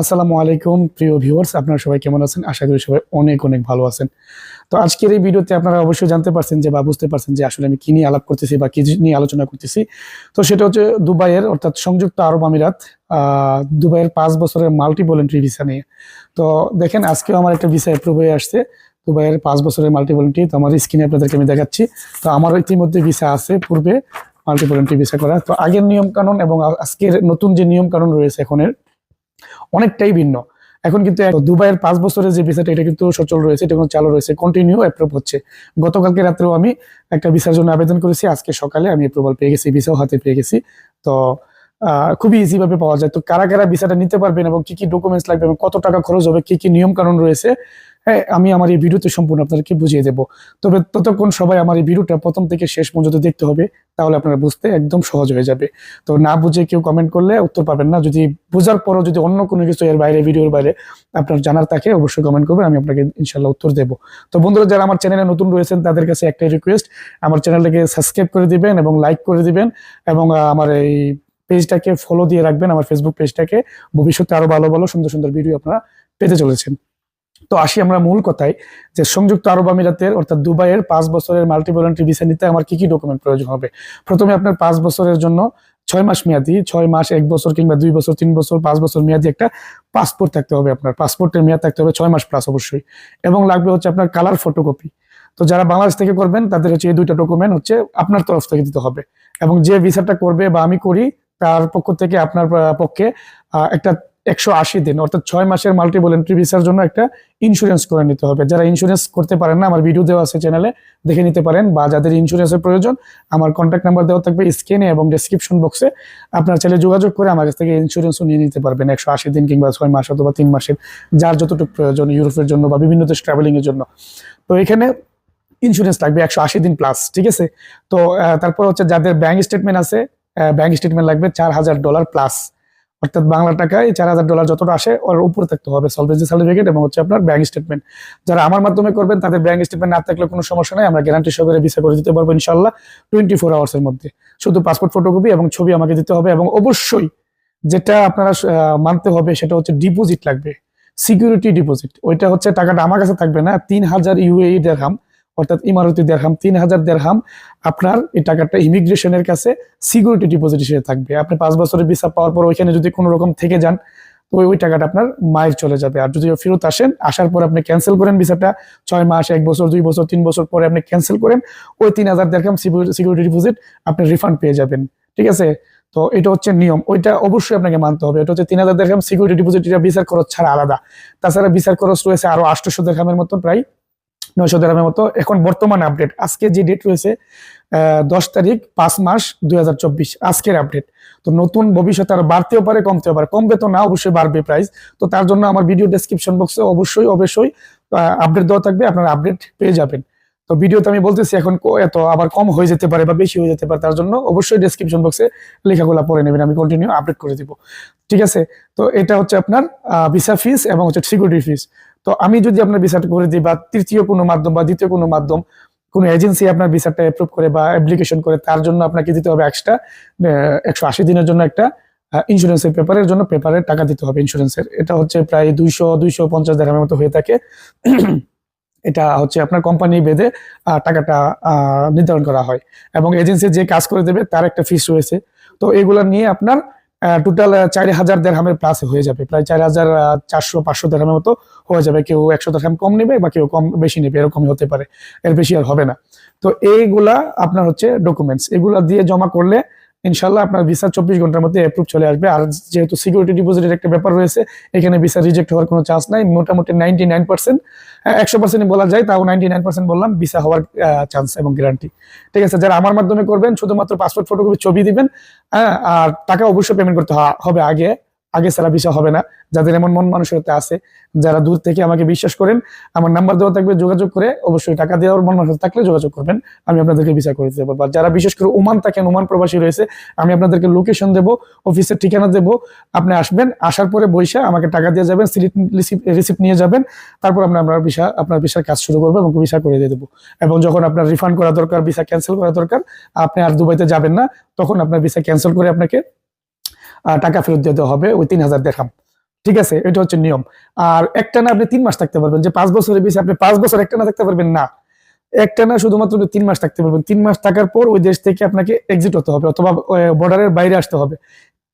আসসালামু আলাইকুম, প্রিয় ভিউয়ার্স আপনারা সবাই কেমন আছেন? আশা করি সবাই অনেক অনেক ভালো আছেন। তো আজকের এই ভিডিওতে আপনারা অবশ্যই জানতে পারছেন যে বা বুঝতে পারছেন যে আসলে আমি কি নিয়ে আলাপ করতেছি বা কী নিয়ে আলোচনা করতেছি। তো সেটা হচ্ছে দুবাইয়ের, অর্থাৎ সংযুক্ত আরব আমিরাত দুবাইয়ের পাঁচ বছরের মাল্টি ভলেন্টারি ভিসা নিয়ে। তো দেখেন, আজকেও আমার একটা ভিসা অ্যাপ্রুভ হয়ে আসছে। দুবাইয়ের পাঁচ বছরের মাল্টি ভলেন্টারি তো আমার স্ক্রিনে আপনাদেরকে আমি দেখাচ্ছি। তো আমার ইতিমধ্যে ভিসা আছে, পূর্বে মাল্টি ভলেন্টারি ভিসা করা। তো আগের নিয়ম কানুন এবং আজকের নতুন যে নিয়ম কানুন রয়েছে এখনের অনেকটাই ভিন্ন। এখন কিন্তু দুবাইয়ের পাঁচ বছরের যে ভিসাটা এটা কিন্তু সচল রয়েছে, এটা কিন্তু চালু রয়েছে কন্টিনিউ অ্যাপ্রুভ হচ্ছে। গতকালকে রাত্রেও আমি একটা ভিসার জন্য আবেদন করেছি, আজকে সকালে আমি অ্যাপ্রুভাল পেয়ে গেছি ভিসাও হাতে পেয়ে গেছি। তো খুবই ইজিভাবে পাওয়া যায়। তো কারা কারা ভিসাটা নিতে পারবেন এবং কি কি ডকুমেন্টস লাগবে এবং কত টাকা খরচ হবে, কি কি নিয়ম কানুন রয়েছে হ্যাঁ আমি আমার এই ভিডিওতে সম্পূর্ণ আপনাদেরকে বুঝিয়ে দেবো। তবে ততক্ষণ সবাই আমার এই ভিডিওটা প্রথম থেকে শেষ পর্যন্ত দেখতে হবে, তাহলে আপনারা বুঝতে একদম সহজ হয়ে যাবে। তো না বুঝে কেউ কমেন্ট করলে উত্তর পাবেন না। যদি বোঝার পরও যদি অন্য কোনো কিছু এর বাইরে, ভিডিওর বাইরে আপনার জানার থাকে, অবশ্যই কমেন্ট করবেন, আমি আপনাকে ইনশাল্লাহ উত্তর দেবো। তো বন্ধুরা, যারা আমার চ্যানেলে নতুন রয়েছেন, তাদের কাছে একটাই রিকোয়েস্ট আমার চ্যানেলটাকে সাবস্ক্রাইব করে দিবেন এবং লাইক করে দিবেন এবং আমার এই পেজটাকে ফলো দিয়ে রাখবেন। আমার ফেসবুক পেজটাকে ভবিষ্যতে আরও ভালো ভালো, সুন্দর সুন্দর ভিডিও আপনারা পেতে চলেছেন। তো আসি আমরা মূল কথায়, যে সংযুক্ত আরব আমিরাতের অর্থাৎ দুবাইয়ের পাঁচ বছরের মাল্টি ভলেন্টারি ভিসা নিতে আমার কি কি ডকুমেন্ট প্রয়োজন হবে? প্রথমে আপনার পাঁচ বছরের জন্য ছয় মাস মেয়াদি, ছয় মাস, এক বছর কিংবা দুই বছর, তিন বছর, পাঁচ বছর মেয়াদি একটা পাসপোর্ট থাকতে হবে আপনার। পাসপোর্টের মেয়াদ থাকতে হবে ছয় মাস প্লাস অবশ্যই। এবং লাগবে হচ্ছে আপনার কালার ফটোকপি তো যারা বাংলাদেশ থেকে করবেন, তাদের হচ্ছে এই দুইটা ডকুমেন্ট হচ্ছে আপনার তরফ থেকে দিতে হবে। এবং যে ভিসাটা করবে বা আমি করি, তার পক্ষ থেকে আপনার পক্ষে একটা একশো আশি দিন, অর্থাৎ ছয় মাসের মাল্টি ভলেন্টারি ভিসার জন্য একটা ইন্স্যুরেন্স করে নিতে হবে। যারা ইন্স্যুরেন্স করতে পারেন না, আমার ভিডিও দেওয়া আছে চ্যানেলে দেখে নিতে পারেন বা যাদের ইন্স্যুরেন্সের প্রয়োজন, আমার কন্ট্যাক্ট নাম্বার দেওয়া থাকবে স্ক্রিনে এবং ডেসক্রিপশন বক্সে আপনার চাইলে যোগাযোগ করে আমার কাছ থেকে ইন্স্যুরেন্সও নিয়ে নিতে পারবেন একশো আশি দিন কিংবা ছয় মাস অথবা তিন মাসের, যার যতটুকু প্রয়োজন ইউরোপের জন্য বা বিভিন্ন দেশ ট্রাভেলিং এর জন্য। তো এখানে ইন্স্যুরেন্স লাগবে একশো আশি দিন প্লাস ঠিক আছে? তো তারপর হচ্ছে যাদের ব্যাংক স্টেটমেন্ট আছে ব্যাংক স্টেটমেন্ট লাগবে চার হাজার ডলার প্লাস অর্থাৎ বাংলা টাকায় চার হাজার ডলার যতটা আসে, ওর উপরে থাকতে হবে সলভেন্সি সার্টিফিকেট এবং হচ্ছে আপনার ব্যাংক স্টেটমেন্ট যারা আমার মাধ্যমে করবেন, তাদের ব্যাংক স্টেটমেন্ট না থাকলে কোনো সমস্যা নাই। আমরা গ্যারান্টি সহকারে ভিসা করে দিতে পারব ইনশাল্লাহ টোয়েন্টি ফোর আওয়ার্সের মধ্যে। শুধু পাসপোর্ট ফটোকপি এবং ছবি আমাকে দিতে হবে এবং অবশ্যই যেটা আপনারা মানতে হবে সেটা হচ্ছে ডিপোজিট লাগবে। সিকিউরিটি ডিপোজিট ওইটা হচ্ছে টাকাটা আমার কাছে থাকবে না, তিন হাজার ইউএই দেড়হাম অর্থাৎ ইমারতি দেড়হাম, তিন হাজার দেড়হাম, আপনার এই টাকাটা ইমিগ্রেশনের কাছে সিকিউরিটি ডিপোজিট হিসেবে থাকবে। আপনি পাঁচ বছরের ভিসা পাওয়ার পর ওইখানে যদি কোনো রকম থেকে যান, তো ওই টাকাটা আপনার মায়ের চলে যাবে। আর যদি ফেরত আসেন, আসার পর আপনি ক্যান্সেল করেন ভিসাটা, ছয় মাস, এক বছর, দুই বছর, তিন বছর পরে আপনি ক্যান্সেল করেন, ওই তিন হাজার দেড়হাম সিকিউরিটি ডিপোজিট আপনি রিফান্ড পেয়ে যাবেন। ঠিক আছে? তো এটা হচ্ছে নিয়ম। ওইটা অবশ্যই আপনাকে মানতে হবে। এটা হচ্ছে তিন হাজার দেড়হাম সিকিউরিটি ডিপোজিট, এটা বিচার খরচ ছাড়া আলাদা। তাছাড়া বিচার খরচ রয়েছে আরও আটশোশো দেড়হামের মতো প্রায় নয়শো দেড়হামের মতো। এখন বর্তমান আপডেট আজকে যে ডেট রয়েছে দশ তারিখ, পাঁচ মাস দুই আজকের আপডেট তো নতুন ভবিষ্যতে আরও বাড়তেও পারে, কমতেও পারে। কমবে তো না, অবশ্যই বাড়বে প্রাইস তো তার জন্য আমার ভিডিও ডেসক্রিপশন বক্সে অবশ্যই অবশ্যই আপডেট দেওয়া থাকবে। আপনারা আপডেট পেয়ে যাবেন। তো ভিডিওতে আমি বলতেছি, এখন এত আবার কম হয়ে যেতে পারে বা বেশি হয়ে যেতে পারে, তার জন্য অবশ্যই ডেসক্রিপশন বক্সে লেখাগুলো পড়ে নেবেন। আমি কন্টিনিউ আপডেট করে দিব। ঠিক আছে? তো এটা হচ্ছে আপনার ভিসা ফিস এবং হচ্ছে সিকিউরিটি ফিস তো আমি যদি আপনার ভিসাটা করে দিই বা তৃতীয় কোনো মাধ্যম বা দ্বিতীয় কোনো মাধ্যম, কোনো এজেন্সি আপনার ভিসাটা অ্যাপ্রুভ করে বা অ্যাপ্লিকেশন করে, তার জন্য আপনাকে দিতে হবে এক্সট্রা একশো আশি দিনের জন্য একটা ইন্স্যুরেন্সের পেপারের জন্য পেপারের টাকা দিতে হবে ইন্স্যুরেন্সের এটা হচ্ছে প্রায় দুইশো দুইশো পঞ্চাশ দেড়হামের মতো হয়ে থাকে। এটা হচ্ছে আপনার কোম্পানি বেঁধে টাকাটা নির্ধারণ করা হয়। এবং এজেন্সি যে কাজ করে দেবে, তার একটা ফিস রয়েছে। তো এগুলো নিয়ে আপনার টোটাল চার হাজার দেড়হামের প্লাস হয়ে যাবে। প্রায় চার হাজার চারশো, পাঁচশো দেড়হামের মতো হয়ে যাবে। কেউ একশো দেড়হাম কম নেবে বা কেউ কম বেশি নেবে, এরকমই হতে পারে। এর বেশি আর হবে না। তো এইগুলা আপনার হচ্ছে ডকুমেন্টস এগুলা দিয়ে জমা করলে ইনশাল্লাহ আপনার ভিসা চব্বিশ ঘণ্টার মধ্যে অ্যাপ্রুভ চলে আসবে। আর যেহেতু সিকিউরিটি ডিপোজিটের একটা ব্যাপার রয়েছে, এখানে ভিসা রিজেক্ট হওয়ার কোনো চান্স নাই, মোটামুটি নাইনটি নাইন পার্সেন্ট একশো বলা যায়, তাও নাইনটি নাইন পার্সেন্ট বললাম, ভিসা হওয়ার চান্স এবং গ্যারান্টি ঠিক আছে, যারা আমার মাধ্যমে করবেন, শুধুমাত্র পাসপোর্ট ফটোকপি ছবি দিবেন হ্যাঁ আর টাকা অবশ্যই পেমেন্ট করতে হবে আগে। আগে ছাড়া ভিসা হবে না। যাদের এমন মন মানসিকতা আছে, যারা দূর থেকে আমাকে বিশ্বাস করেন, আমার নাম্বার দেওয়া থাকবে, যোগাযোগ করে অবশ্যই টাকা দেওয়ার মন মানসিকতা থাকলে যোগাযোগ করবেন। আমি আপনাদেরকে ভিসা করে পারব। আর যারা বিশেষ করে ওমান থাকেন, ওমান প্রবাসী রয়েছে, আমি আপনাদেরকে লোকেশন দেবো অফিসের ঠিকানা দেবো। আপনি আসবেন, আসার পরে বৈশা আমাকে টাকা দিয়ে যাবেন রিসিপ্ট নিয়ে যাবেন। তারপর আমরা আমরা ভিসা, আপনার ভিসার কাজ শুরু করব এবং ভিসা করে দিয়ে দেবো। এবং যখন আপনার রিফান্ড করা দরকার, ভিসা ক্যান্সেল করা দরকার, আপনি আর দুবাইতে যাবেন না, তখন আপনার ভিসা ক্যান্সেল করে আপনাকে টাকা ফেরত দিয়ে দেওয়া হবে, ওই তিন হাজার দেখাম। ঠিক আছে? এটা হচ্ছে নিয়ম। আর একটা না আপনি তিন মাস থাকতে পারবেন। যে পাঁচ বছরের বেশি আপনি পাঁচ বছর একটা না থাকতে পারবেন না। একটা না শুধুমাত্র তিন মাস থাকতে পারবেন। তিন মাস থাকার পর ওই দেশ থেকে আপনাকে এক্সিট হতে হবে, অথবা বর্ডারের বাইরে আসতে হবে।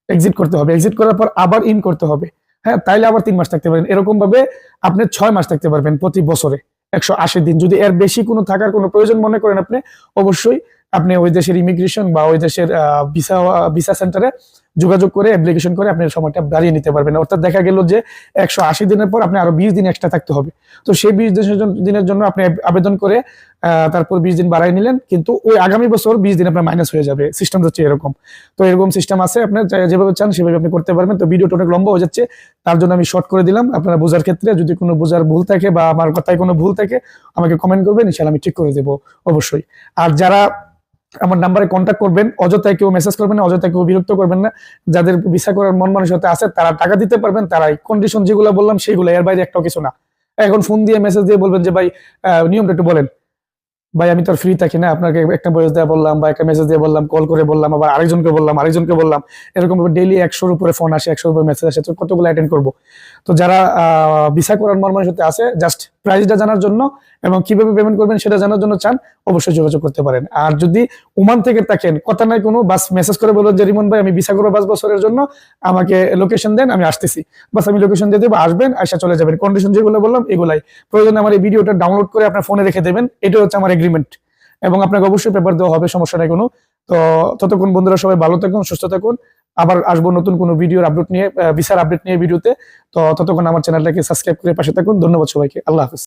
এক্সিট করতে হবে। এক্সিট করার পর আবার ইন করতে হবে। হ্যাঁ তাইলে আবার তিন মাস থাকতে পারবেন। এরকম ভাবে আপনি ছয় মাস থাকতে পারবেন প্রতি বছরে। একশো আশি দিন। যদি এর বেশি কোনো থাকার কোনো প্রয়োজন মনে করেন আপনি, অবশ্যই আপনি ওই দেশের ইমিগ্রেশন বা ওই দেশের ভিসা ভিসা সেন্টারে যোগাযোগ করে অ্যাপ্লিকেশন করে আপনি সময়টা বাড়িয়ে নিতে পারবেন। অর্থাৎ দেখা গেল যে একশো আশি দিনের পর আপনি আরও বিশ দিন এক্সট্রা থাকতে হবে। তো সেই বিশ দিনের জন্য- আপনি আবেদন করে তারপর বিশ দিন বাড়াই নিলেন। কিন্তু ওই আগামী বছর বিশ দিন আপনার মাইনাস হয়ে যাবে। সিস্টেম হচ্ছে এরকম। তো এরকম সিস্টেম আছে, আপনার যেভাবে চান সেভাবে আপনি করতে পারবেন। তো ভিডিওটা অনেক লম্বা হয়ে যাচ্ছে। তার জন্য আমি শর্ট করে দিলাম। আপনারা বোঝার ক্ষেত্রে যদি কোনো বোঝার ভুল থাকে বা আমার কথায় কোনো ভুল থাকে, আমাকে কমেন্ট করবেন। ইনশাল্লাহ আমি ঠিক করে দেবো, অবশ্যই। আর যারা আমার নাম্বারে কন্ট্যাক্ট করবেন অযথায় কেউ মেসেজ করবেন না অযথায় কেউ বিরক্ত করবেন না। যাদের ভিসা করার মন মানসিকতা আছে, তারা টাকা দিতে পারবেন তারাই কন্ডিশন যেগুলো বললাম, সেগুলো এর বাইরে একটাও কিছু না। এখন ফোন দিয়ে মেসেজ দিয়ে বলবেন যে, ভাই নিয়মটা একটু বলেন। ভাই, আমি তো ফ্রি থাকি না, আপনাকে একটা বয়স দেওয়া বললাম বা একটা মেসেজ দিয়ে বললাম কল করে বললাম, আবার আরেকজনকে বললাম আরেকজনকে বললাম, এরকম ডেইলি একশোর উপরে ফোন আসে, একশোর উপরে মেসেজ আসে, তো কতগুলো অ্যাটেন্ড করব? তো যারা ভিসা করার মর্মানের সাথে আছে জাস্ট প্রাইসটা জানার জন্য এবং কীভাবে পেমেন্ট করবেন সেটা জানার জন্য চান, অবশ্যই যোগাযোগ করতে পারেন। আর যদি ওমান থেকে থাকেন, কথা নাই কোনো, বাস মেসেজ করে বলবেন যে, রিমন ভাই, আমি ভিসা করব পাঁচ বছরের জন্য, আমাকে লোকেশন দেন, আমি আসতেছি। বাস, আমি লোকেশন দিয়ে দেবো, আসবেন আইসা চলে যাবেন। কন্ডিশন যেগুলো বললাম, এগুলাই। প্রয়োজনে আমার এই ভিডিওটা ডাউনলোড করে আপনার ফোনে রেখে দেবেন এটা হচ্ছে আমার এগ্রিমেন্ট এবং আপনাকে অবশ্যই পেপার দেওয়া হবে, সমস্যা নেই কোনো। তো ততক্ষণ বন্ধুরা সবাই ভালো থাকুন, সুস্থ থাকুন। আবার আসব নতুন কোনো ভিডিওর আপডেট নিয়ে বিচার আপডেট নিয়ে ভিডিওতে তো ততক্ষণ আমার চ্যানেলটাকে সাবস্ক্রাইব করে পাশে থাকুন। ধন্যবাদ সবাইকে। আল্লাহ হাফিজ।